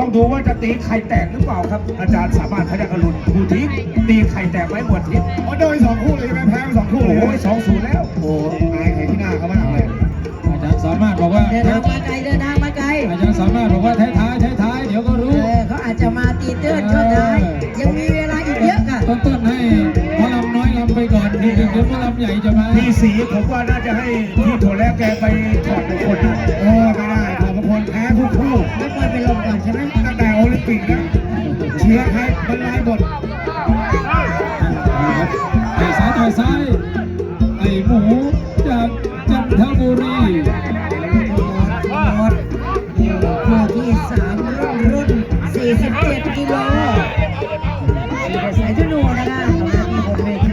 ต้องดูว่าจะตีไข่แตกหรือเปล่าครับ อาจารย์สามารถพยักอรุณผู้ทิ้งตีไข่แตกไหมหมวดทิศอ๋อโดนไปสองคู่เลยใช่ไหมแพ้ไปสองคู่โอ้เลยโหสองศูนย์แล้วโอ้อายใครที่หน้าเขามากเลยอาจารย์สามารถบอกว่าเดินทางมาไกลเดินทางมาไกลอาจารย์สามารถบอกว่าท้ายท้ายท้ายท้ายๆเดี๋ยวก็เอรู้อเขาอาจจะมาตีเตือนช่วงท้ายยังมีเวลาอีกเยอะค่ะต้นต้นๆให้หมอลำน้อยลำไปก่อนนี่ถึงเดี๋ยวหมอลำใหญ่จะมาพี่สีผมว่าน่าจะให้พี่โถแล้วแกไปถอดมงคลนะเออไม่ได้ขอบ คนแพ้ทุกคู่ไม่ควรไปลงก่อนใช่ไหมตั้งแต่โอลิมปิกนะเชียร์ใครบรรลัยหมดไอ้ซ้ายต่อยซ้ายไอ้หมูจากจันทบุรีหมดอยู่คู่ที่สามรุ่นรุ่น 47 กิโลสายธนูนะคะของเราที่บนเวที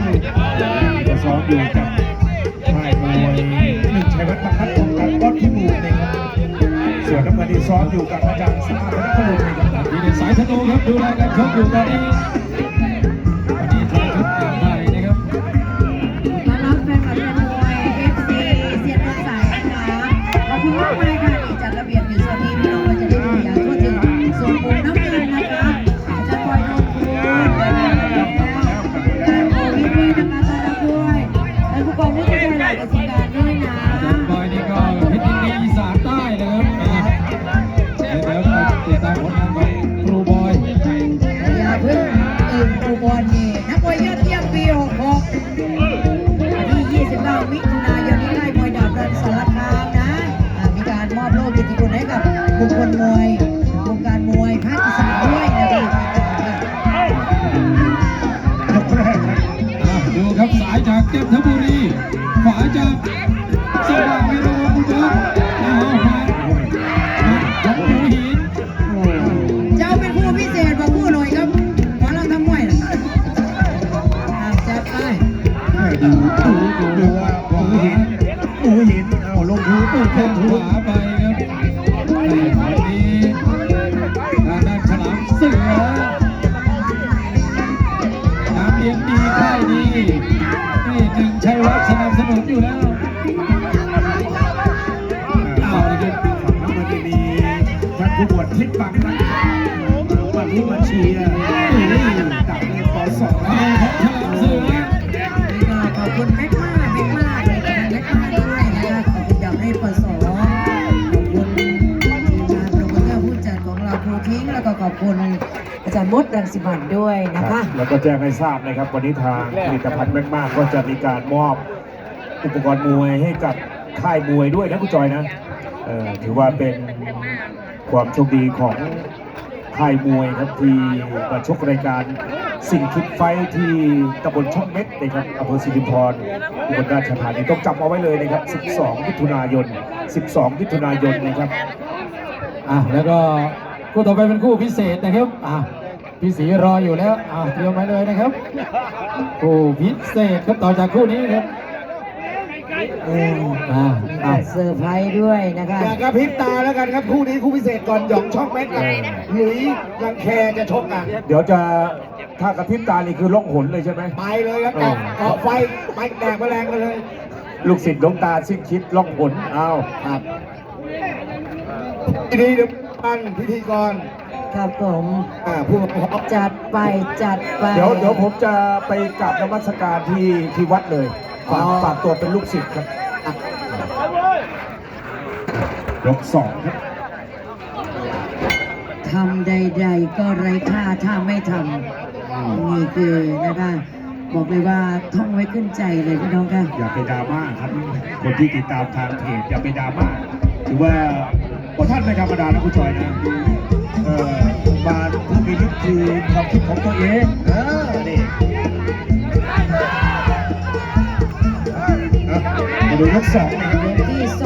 ก็ซ้อมอยู่ ชกอยู่ตอนนี้ทายชุดอย่างไรนะครับต้อนรับแฟนคลับแฟนมวย FC เสียนรถสายนะคะขอบคุณมากมายค่ะที่จัดระเบียบอยู่ส่วนนี้พี่น้องก็จะได้ดูอย่างทั่วถึงส่วนมุมน้ำเงินนะคะอาจารย์บอยโนนคูณการโควิดด้วยนะคะต้อนรับด้วยและผู้กองผู้ช่วยหลักราชการ นทบุรีขวาจาก แล้วก็ขอบคุณอาจารย์มดรังสิมันด้วยนะคะ แล้วก็แจ้งให้ทราบนะครับ วันนี้ทางผลิตภัณฑ์แมกมาก็จะมีการมอบอุปกรณ์มวยให้กับค่ายมวยด้วยนะคุณจอยนะเออถือว่าเป็นความโชคดีของค่ายมวยครับที่มาชกรายการสิ่งคิดไฟท์ที่ตำบลช่องเม็ดนะครับอำเภอสิรินธรอุบลราชธานีต้องจำเอาไว้เลยนะครับ 12มิถุนายน 12มิถุนายนนะครับ อะแล้วก็ คู่ต่อไปเป็นคู่พิเศษนะครับอะพี่สีรออยู่แล้วอะเตรียมไว้เลยนะครับคู่พิเศษครับต่อจากคู่นี้ครับเอออะมีอะการเซอร์ไพรส์ด้วยนะคะอย่ากระพริบตาแล้วกันครับคู่นี้คู่พิเศษก่อนหยองช่องแม็กกับหลุยลังแคจะชกกันเดี๋ยวจะถ้ากระพริบตานี่คือล่องหนเลยใช่ไหมไปเลยครับแตกเกาะไฟไปแตกแมลงกันเลย ลูกศิษย์หลวงตาสิ้นคิดล่องหนอ้าวครับพิธี เดี๋ยวปันพิธีกรครับผมอ่าผู้ปกครองจัดไปจัดไป เดี๋ยวเดี๋ยวผมจะไปกราบนมัสการที่ที่วัดเลยฝากฝากตัวเป็นลูกศิษย์ครับยกสองครับทำใด ๆ ก็ไร้ค่าถ้าไม่ทำนี่คือนะคะบอกเลยว่าท่องไว้ขึ้นใจเลยพี่น้องค่ะอย่าไปดราม่าครับ คนที่ติดตามทางเพจอย่าไปดราม่าถือว่า พวกท่านไม่ธรรมดานะคุณจอยนะเออมาผู้มีลึกคือความคิดของตัวเองเออนี่อะมาดูยกสองนะครับที่ส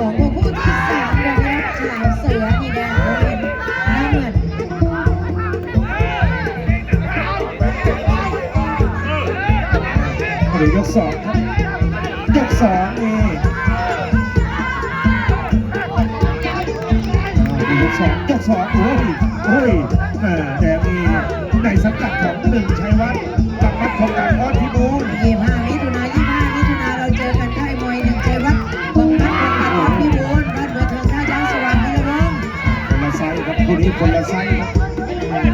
สองโอ้ยโอ้ยแหม่แดงนี่ในสังกัดของหนึ่งชัยวัฒน์กับนักของการออดพิบูลยี่ห้ามิถุนายี่ห้ามิถุนาเราเจอกันค่ายมวยหนึ่งชัยวัฒน์ของนัดของนัดของพี่บูลบ้านเบือเทิงท่าช้างสว่างพิรวงคนละไซส์ครับคู่นี้คนละไซส์ครับ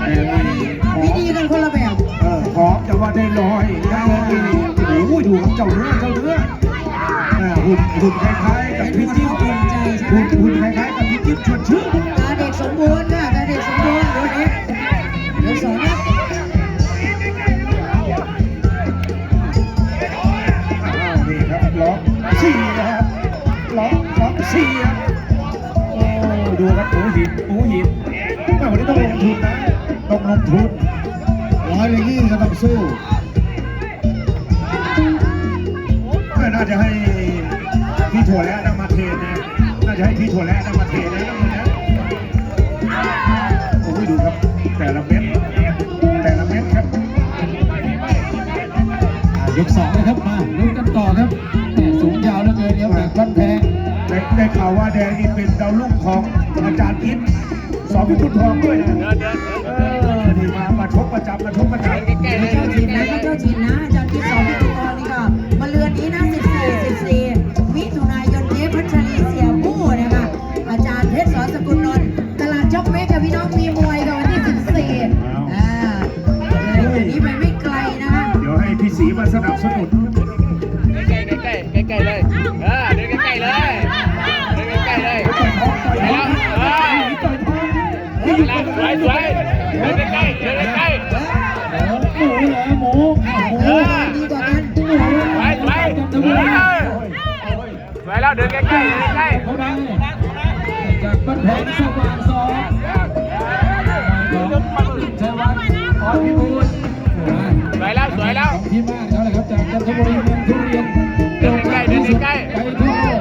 แต่นี่ขอวิธีกันคนละแบบเออขอจะว่าได้ลอยนะนี่โอ้โหดูครับเจ้าเนื้อเจ้าเนื้อหุ่นหุ่นคล้ายๆกับพี่จิ๊บหุ่นหุ่นคล้ายๆกับพี่จิ๊บชวนชื่น ต้องลงทุนร้อยเลยยี่ก็ต้องสู้แม่น่าจะให้พี่ถั่วแล้วนำมาเทรนนะน่าจะให้พี่ถั่วแล้วนำมาเทรนนะน้ำมันนะโอ้ยดูครับ แต่ละเม็ดแต่ละเม็ดครับอ่ายกสองนะครับมาลุ้นกันต่อครับแหม่สูงยาวเหลือเกินครับจากบ้านแพงได้ได้ข่าวว่าแดงนี่เป็นดาวรุ่งของอาจารย์อิทสอนพิคุณทองด้วยนะ ประจำมาชกประจำเจ้าถิ่นนะเจ้าถิ่นนะอาจารย์ที่สอนพิธีกรนี่ก็มาเรือนนี้นะ 14 14มิถุนายนนี้พัชรีเสียผู้นะคะอาจารย์เพชรสอนสกุลนนท์ตลาดจ็อกเมกกับพี่น้องมีมวยกันวันที่ 14อ่าเลยวันนี้ไปไม่ไกลนะคะเดี๋ยวให้พี่สีมาสนับสนุนใกล้ๆใกล้ๆใกล้ๆเลยเออเดินใกล้ๆเลยเดินใกล้ๆเลยต่อยท้องต่อยท้องเออต่อยท้องเอาละสวยสวยเดินใกล้ๆเดินใกล้ แล้วเดินใกล้ๆเดินใกล้เข้าไปจากบ้านแพงสว่างสองชัยวัฒน์ออพิบูลๆสวยแล้วสวยแล้วของที่บ้านเขาเลยครับจากจันทบุรีเมืองทุเรียนเดินใกล้ๆเดินใกล้ไปทั่วโลก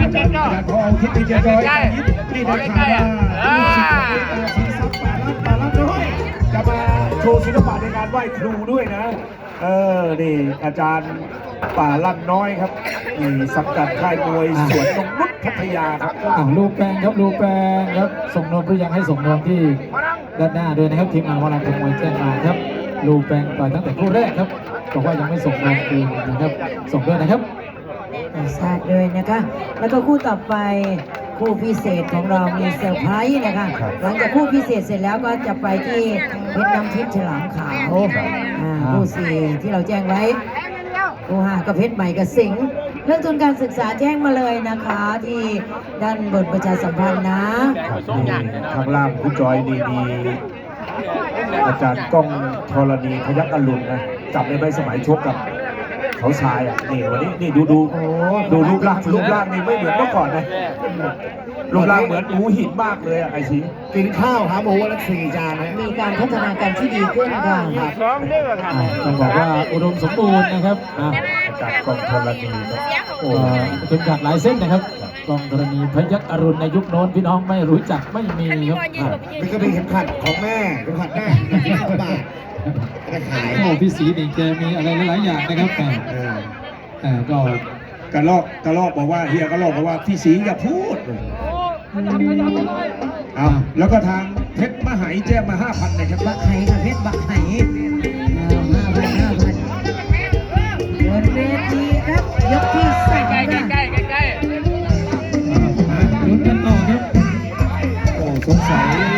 อาจารย์อาจารย์พอเอาคิดดีเจจอยนี่ได้ข่าวว่า ลูกศิษย์ของตาสีซับป่าลับป่าลับน้อยจะมาโชว์ศิลปะในการไหว้ครูด้วยนะ เออ นี่ อาจารย์ป่าลั่นน้อยครับนี่สังกัดค่ายมวยสวนนงนุษย์พัทยาครับอ่าวลูกแปงครับลูกแปงครับส่งนมหรือยังให้ส่งนมที่ด้านหน้าด้วยนะครับทีมงานวาราคมวยแจ้งมาครับ ลูกแปงต่อยตั้งแต่คู่แรกครับบอกว่ายังไม่ส่งนมคืนนะครับ ส่งด้วยนะครับทราบเลยนะคะ แล้วก็คู่ต่อไป คู่พิเศษของเรามีเซอร์ไพรส์นะคะครับหลังจากคู่พิเศษเสร็จแล้วก็จะไปที่เพชรน้ำทิพย์ฉลามขาวอ่าคู่สี่ที่เราแจ้งไว้คู่ห้าก็เพชรใหม่กับสิงห์เรื่องทุนการศึกษาแจ้งมาเลยนะคะ ที่ด้านบนประชาสัมพันธ์นะข้างล่างคุณจอยนี่มีอาจารย์ก้องธรณีพยักอรุณนะจับในใบสมัยชกกับ เขาชายอะนี่วันนี้นี่ดูดูโอ้ดูรูปร่างรูปร่างนี่ไม่เหมือนเมื่อก่อนนะรูปร่างเหมือนหมูหินมากเลยอะไอซีกินข้าวหาหมูวันละสี่จานนะมีการพัฒนาการที่ดีขึ้นค่ะสองเด้อค่ะอ่าต้องบอกว่าอุดมสมบูรณ์นะครับอ่าอาจารย์ก้องธรณีครับโอ้โอ้ถึงขาดหลายเส้นนะครับกองธรณีพยักอรุณในยุคโน้นพี่น้องไม่รู้จักไม่มีครับอ่านี่ก็มีเข็มขัดของแม่เข็มขัดแม่ห้าบาท จะขายโอ้พี่สีนี่แกมีอะไรหลายๆอย่างนะครับอ่าเอออ่าก็กระลอกกระลอกบอกว่าเฮียกระลอกบอกว่าพี่สีอย่าพูดเอาแล้วก็ทางเพชรมหายแจ้งมาห้าพันนะครับบักไห่ค่ะเพชรบักไห่ห้าพันห้าพันบนเวทีครับยกที่สามใกล้ๆค่ะใกล้ๆใกล้มาลุ้นกันต่อครับโอ้สงสัย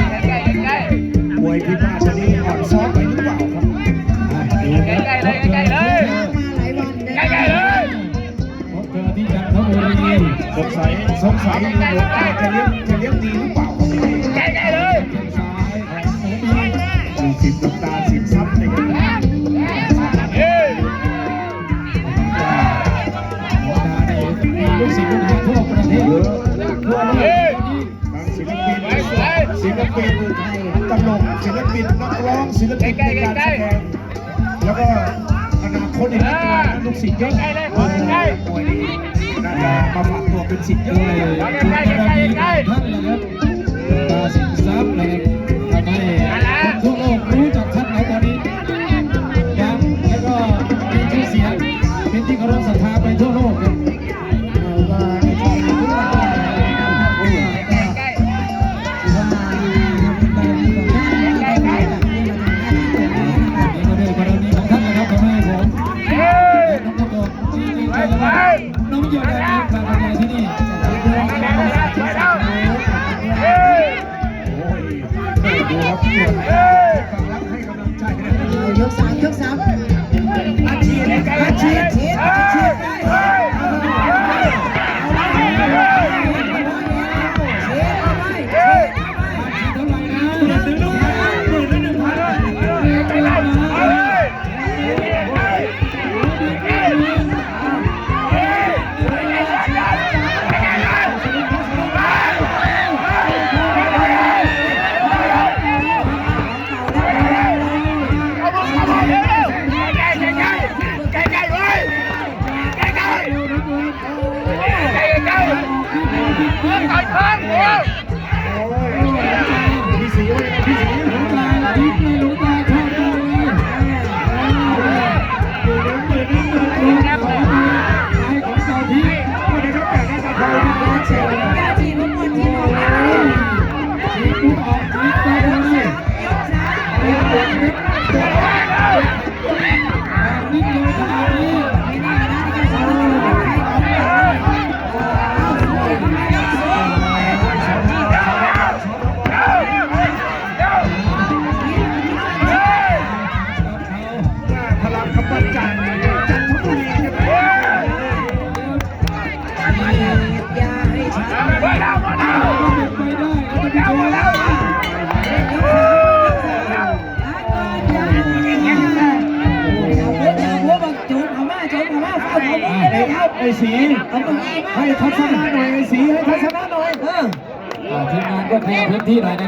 สงสัยสงสัยจะเลี้ยงจะเลี้ยงดีหรือเปล่าครับพี่ใกล้ๆเลยแข้งซ้ายของหมูบีดูสิบตาสิบซับเลยครับเฮ้ยหมอตาเนี่ยมีลูกศิษย์ลูกหาทั่วประเทศเยอะทั่วโลกตอนศิลปินศิลปินตลกศิลปินนักร้องศิลปินในการแสดงแล้วก็อนาคตอีกนักมวยลูกศิษย์เยอะโอ้โหมวยนี้น่าจะมาฝาก เป็นศิษย์เยอะด้วยเลยคุณบารมีของท่านนะครับตาสินทรัพย์นะครับ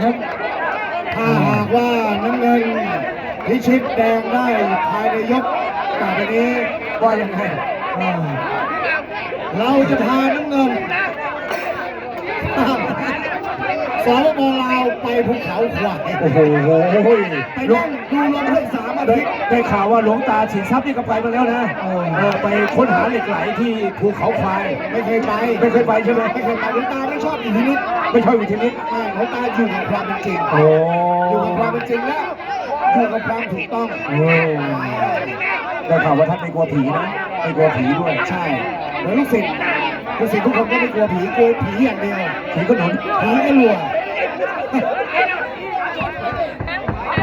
ครับ ถ้าหากว่าน้ำเงินพิชิตแดงได้ภายในยกต่อไปนี้ว่ายังไงเออเราจะพาน้ำเงิน สปปลาวไปภูเขาควายโอ้โหไปนั่งดูลมให้สามอาได้ทิตย์ ได้ข่าวว่าหลวงตาฉินทรัพย์นี่ก็ไปมาแล้วนะเออ เออไปค้นหาเหล็กไหลที่ภูเขาควาย ไม่เคยไปไม่เคยไปใช่ไหมไม่เคยไปหลวงตาไม่ชอบอิทธิฤทธิ์ไม่ชอบวิทยานิตไม่หลวงตาอยู่กับความเป็นจริงโอ้อยู่กับความเป็นจริงแล้วอยู่กับความถูกต้องโอ้ได้ข่าวว่าท่านไม่กลัวผีนะไม่กลัวผีด้วย ใช่เหมือนลูกศิษย์ ลูกศิษย์ทุกคนก็ไม่กลัวผีกลัวผีอย่างเดียวผีก็หนุนผีก็ลัว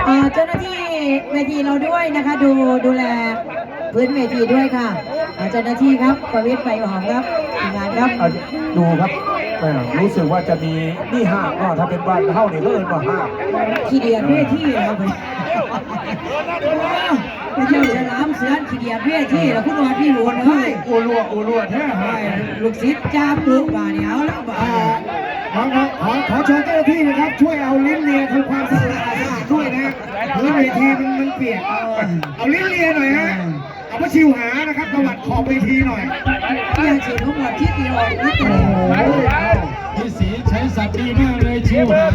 อ่าเจ้าหน้าที่เวทีเราด้วยนะคะ ดูดูแลพื้นเวทีด้วยค่ะอ่าเจ้าหน้าที่ครับประวิตรไปหอมครับทีมงานครับอะดูครับแหม่รู้สึกว่าจะมีนี่ห้างเนาะถ้าเป็นบ้านเท่านี่ก็เอินว่าห้างขี้เดียดเวทีแล้วไปไปเที่ยวฉลามเสือนขี้เดียดเวทีแล้วคุณว่าพี่หลวงเฮ้ยอัวรัวอัวรัวแท้ไอ้ลูกศิษย์จ้าปุ๊บบาเดียวแล้วบาอ่าขอขอขอขอเชิญเจ้าหน้าที่นะครับ ช่วยเอาลิ้นเลียทำความสะอาดด้วยนะพื้นเวทีมันมันเปียกเอาเอาลิ้นเลียหน่อยฮะเอาพระชิวหานะครับประวัติขอบเวทีหน่อยอยากฉีดทุกหมดที่เดียวนิดเดียวโอ้ยเอาพี่สีใช้ศัพท์ดีมากเลยชิวหา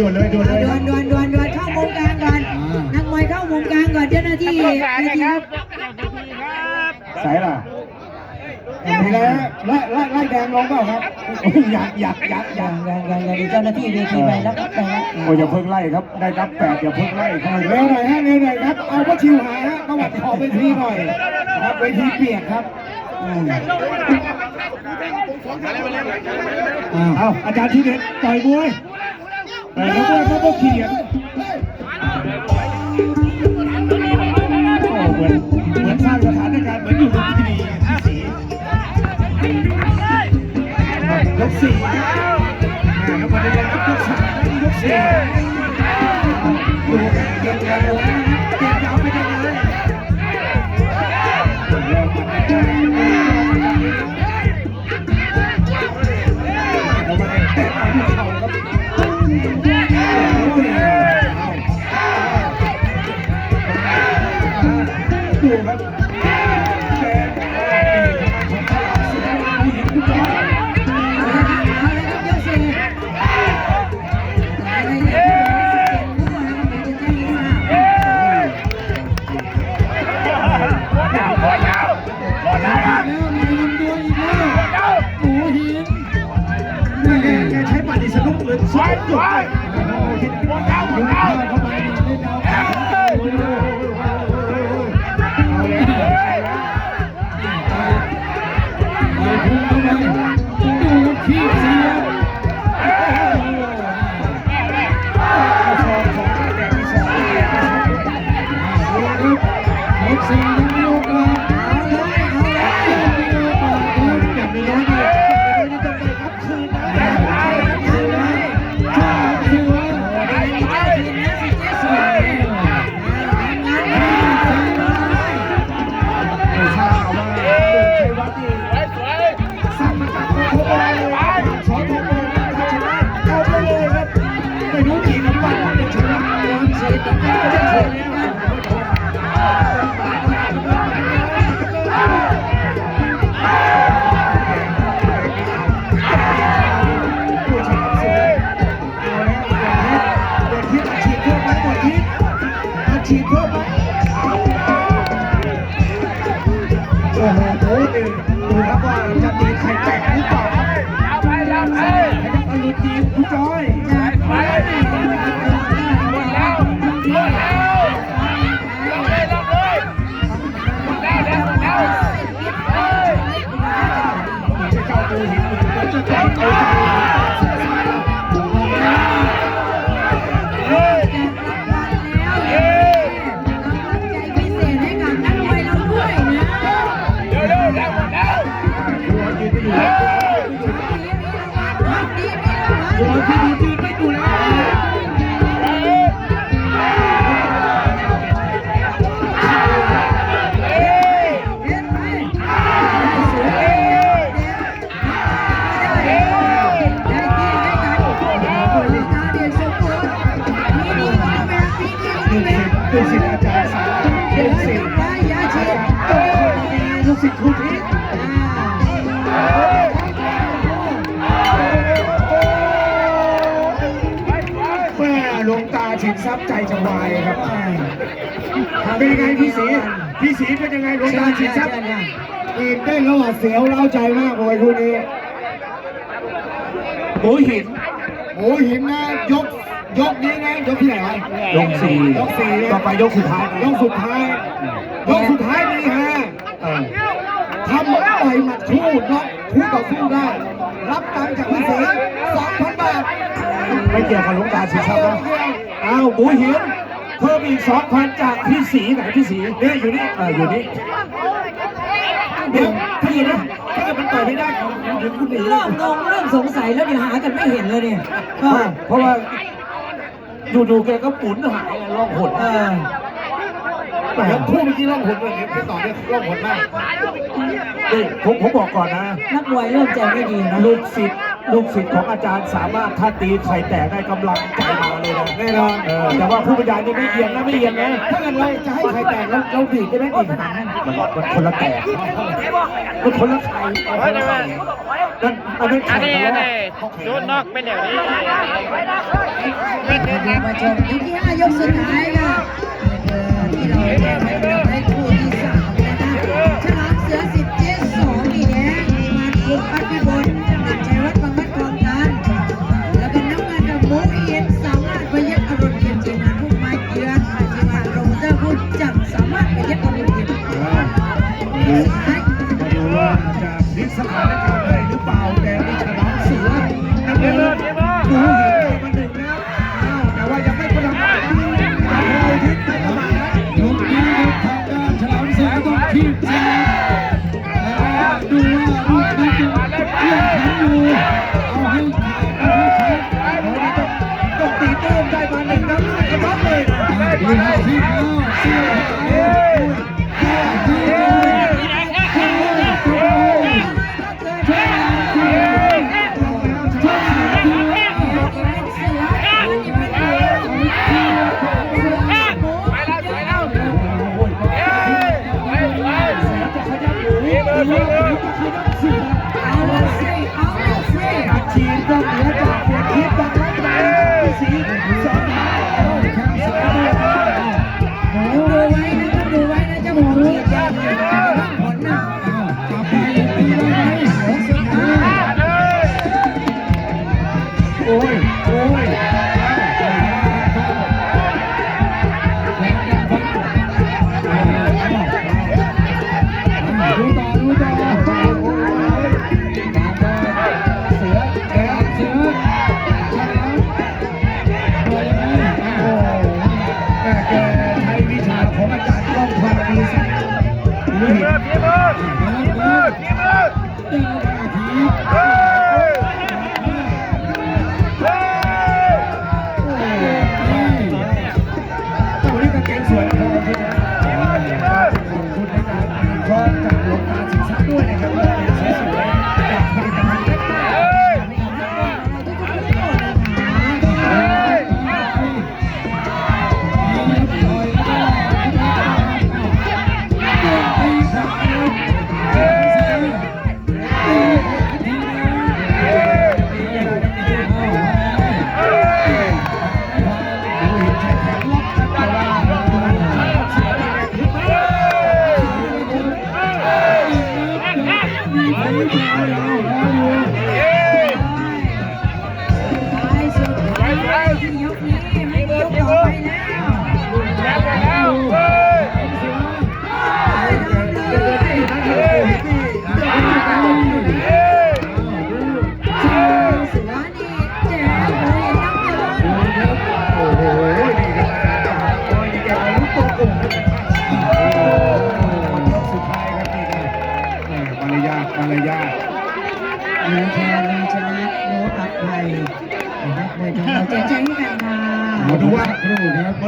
ด่วนเลยด่วนเลยด่วนเลยดวนดวนดวนดวนเข้ามุมกลางก่อนนักมวยเข้ามุมกลางก่อนเจ้าหน้าที่เวทีครับใส่ล่ะมีแล้วไล่ไล่ไล่แดงลงเปล่าครับอยากอยากอยากอยากยังยังยังเจ้าหน้าที่เวทีไปแล้วครับไปแล้วโอ้ยอย่าเพิ่งไล่ครับได้นับแปดอย่าเพิ่งไล่ครับเร็วหน่อยฮะเร็วหน่อยครับเอาพระชิวหาฮะประวัติขอบเวทีหน่อยนะครับเวทีเปียกครับอืมอ้าวเอาอาจารย์ที่เด็ดต่อยมวย เออเขาบอกเขาก็เขียนเหมือนเหมือนสร้างสถานการณ์เหมือนอยู่บนทีวีที่สียกสี่ครับแม่แล้วมาได้ยกสามยกสี่ดูกันเกมยาวนะครับเกม ย ที่ดียืนไม่อยู่แล้ว ทรัพย์ใจจะวายครับเป็นยังไงพี่สีพี่สีเป็นยังไงหลวงตาสินทรัพย์ตื่นเต้นแล้วหวาดเสียวเล้าใจมากเลยคู่นี้หมูหินโอ้หินนะยกยกนี้นะยกที่ไหนวะยกสี่ยกสี่นะต่อไปยกสุดท้ายนะยกสุดท้ายยกสุดท้ายนี่ฮะเออทำต่อยหมัดคู่น็อกคู่ต่อสู้ได้ รับตังค์จากพี่สีสองพันบาทไม่เกี่ยวกับหลวงตาสิครับนะ อ้าวหมูหินเพิ่มอีกสองพันจากพี่สีไหนพี่สีเนี่ยอยู่นี่เอออยู่นี่เดี๋ยวถ้าอย่างนี้ถ้าเกิดมันต่อยไม่ได้เดี๋ยวคุณหนีเริ่มงงเริ่มสงสัยแล้วเดี๋ยวหากันไม่เห็นเลยเนี่ยก็เพราะว่าดูๆแกก็หมุนหายล่องหน เออ แหมเดี๋ยวคู่เมื่อกี้ร่องหนเลยเดี๋ยวพี่ต่อเนี่ยร่องหนมากนี่ผมผมบอกก่อนนะ นักมวยเริ่มใจไม่ดีนะลูกศิษย์ลูกศิษย์ของอาจารย์สามารถถ้าตีไข่แตกได้กำลังใจมาเลยนะแน่นอนเออแต่ว่าผู้บรรยายนี่ไม่เอียงนะไม่เอียงนะถ้าเกิดเราจะให้ใครแตกเราเราดีดได้ไหมดีดหางมันมันคนละแตกมันคนละไข่นั่นอันนั้นอัไข่นนี้แล้อัวนนี้โดนนอกเป็นเดี๋ยวนี้เป็นเดี๋ยวนี้มาชมยกที่ห้ายกสุดท้ายค่ะ ที่เราแจ้งให้เราได้คู่ที่สามนะคะฉลามเสือสิบเจ็ดสองนี่แดงมาคุณพัก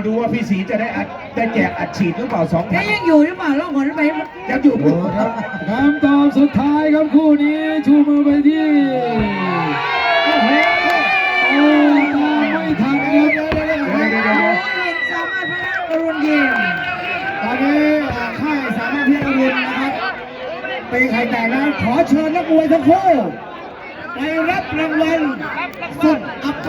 ดูว่าพี่สีจะได้อัดได้แจกอัดฉีดหรือเปล่าสองแกพันยังอยู่หรือเปล่าล่องหนไปยังอยู่โอ้ครับคำตอบสุดท้ายครับคู่นี้ชูมือไปที่โอ้โหโอ้ไม่ทันครับหมูเอียนสามารถประยัดอรุณเกียรติตอนนี้ค่ายสามารถพิจารณานะครับตีไข่แตกนะขอเชิญนักมวยทั้งคู่ไปรับรางวัลสุด